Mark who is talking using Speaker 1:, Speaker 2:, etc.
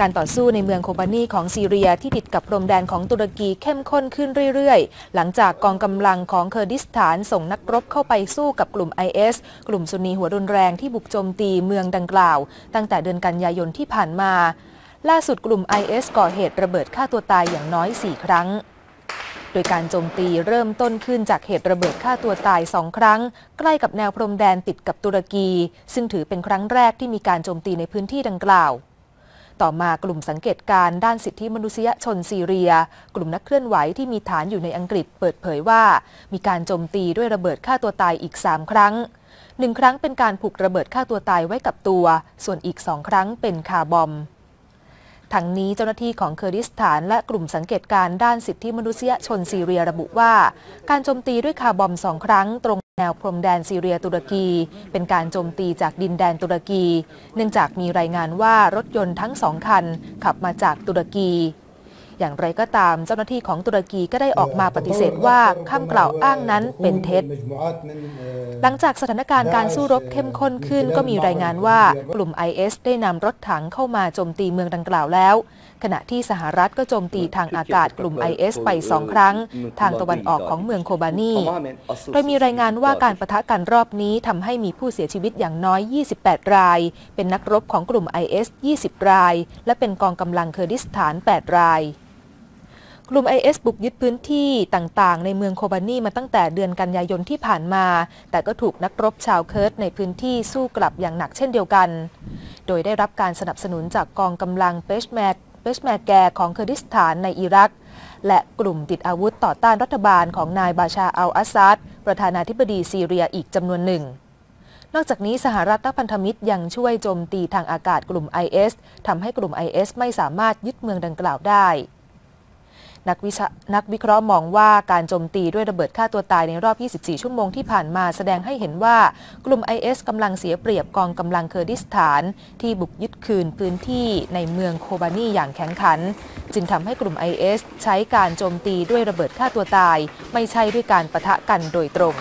Speaker 1: การต่อสู้ในเมืองโคบานีของซีเรียที่ติดกับพรมแดนของตุรกีเข้มข้นขึ้นเรื่อยๆ หลังจากกองกำลังของเคอร์ดิสถานส่งนักรบเข้าไปสู้กับกลุ่ม IS กลุ่มซุนนีหัวรุนแรงที่บุกโจมตีเมืองดังกล่าว ตั้งแต่เดือนกันยายนที่ผ่านมา ล่าสุดกลุ่ม IS ก่อเหตุระเบิดฆ่าตัวตายอย่างน้อย 4 ครั้งโดยการโจมตีเริ่มต้นขึ้นจากเหตุระเบิดฆ่าตัวตายสองครั้ง ใกล้กับแนวพรมแดนติดกับตุรกี ซึ่งถือเป็นครั้งแรกที่มีการโจมตีในพื้นที่ดังกล่าว ต่อมากลุ่มสังเกตการด้านสิทธิมนุษยชนซีเรีย กลุ่มนักเคลื่อนไหวที่มีฐานอยู่ในอังกฤษเปิดเผยว่า มีการโจมตีด้วยระเบิดฆ่าตัวตายอีก 3 ครั้งหนึ่งครั้งเป็นการผูกระเบิดฆ่าตัวตายไว้กับตัว ส่วนอีกสองครั้งเป็นคาร์บอมทั้งนี้เจ้าหน้าที่ของเคอร์ดิสถานและกลุ่มสังเกตการด้านสิทธิมนุษยชนซีเรียระบุว่า การโจมตีด้วยคาร์บอมสองครั้งตรง แนวพรมแดนซีเรียตุรกี เป็นการโจมตีจากดินแดนตุรกี เนื่องจากมีรายงานว่ารถยนต์ทั้งสองคันขับมาจากตุรกี อย่างไรก็ตามเจ้าหน้าที่ของตุรกีก็ได้ออกมาปฏิเสธว่าคำกล่าวอ้างนั้นเป็นเท็จ หลังจากสถานการณ์การสู้รบเข้มข้นขึ้นก็มีรายงานว่ากลุ่ม IS ได้นำรถถังเข้ามาโจมตีเมืองดังกล่าวแล้ว ขณะที่สหรัฐก็โจมตีทางอากาศกลุ่ม IS ไปสองครั้ง ทางตะวันออกของเมืองโคบานีโดยมีรายงานว่าการประทะกันรอบนี้ทำให้มีผู้เสียชีวิตอย่างน้อย 28 ราย เป็นนักรบของกลุ่ม IS 20 ราย และเป็นกองกำลังเคอร์ดิสถาน 8 ราย กลุ่ม IS บุกยึดพื้นที่ต่างๆ ในเมืองโคบานีมาตั้งแต่เดือนกันยายนที่ผ่านมา แต่ก็ถูกนักรบชาวเคิร์ดในพื้นที่สู้กลับอย่างหนักเช่นเดียวกัน โดยได้รับการสนับสนุนจากกองกำลังเปชแมกเปชแมกแกของเคอร์ดิสถานในอิรัก และกลุ่มติดอาวุธต่อต้านรัฐบาลของนายบาชาอัลอาซัดประธานาธิบดีซีเรียอีกจำนวนหนึ่งนอกจากนี้สหรัฐและพันธมิตรยังช่วยโจมตีทางอากาศกลุ่ม IS ทำให้กลุ่ม IS ไม่สามารถยึดเมืองดังกล่าวได้ นักวินักวิเคราะห์มองว่าการโจมตีด้วยระเบิดฆ่าตัวตายในรอบ 24 ชั่วโมงที่ผ่านมาแสดงให้เห็นว่ากลุ่ม IS กำลังเสียเปรียบกองกำลังเคอร์ดิสถาน ที่บุกยึดคืนพื้นที่ในเมืองโคบานีอย่างแข็งขัน จึงทำให้กลุ่ม IS ใช้การโจมตีด้วยระเบิดฆ่าตัวตาย ไม่ใช่ด้วยการประทะกันโดยตรง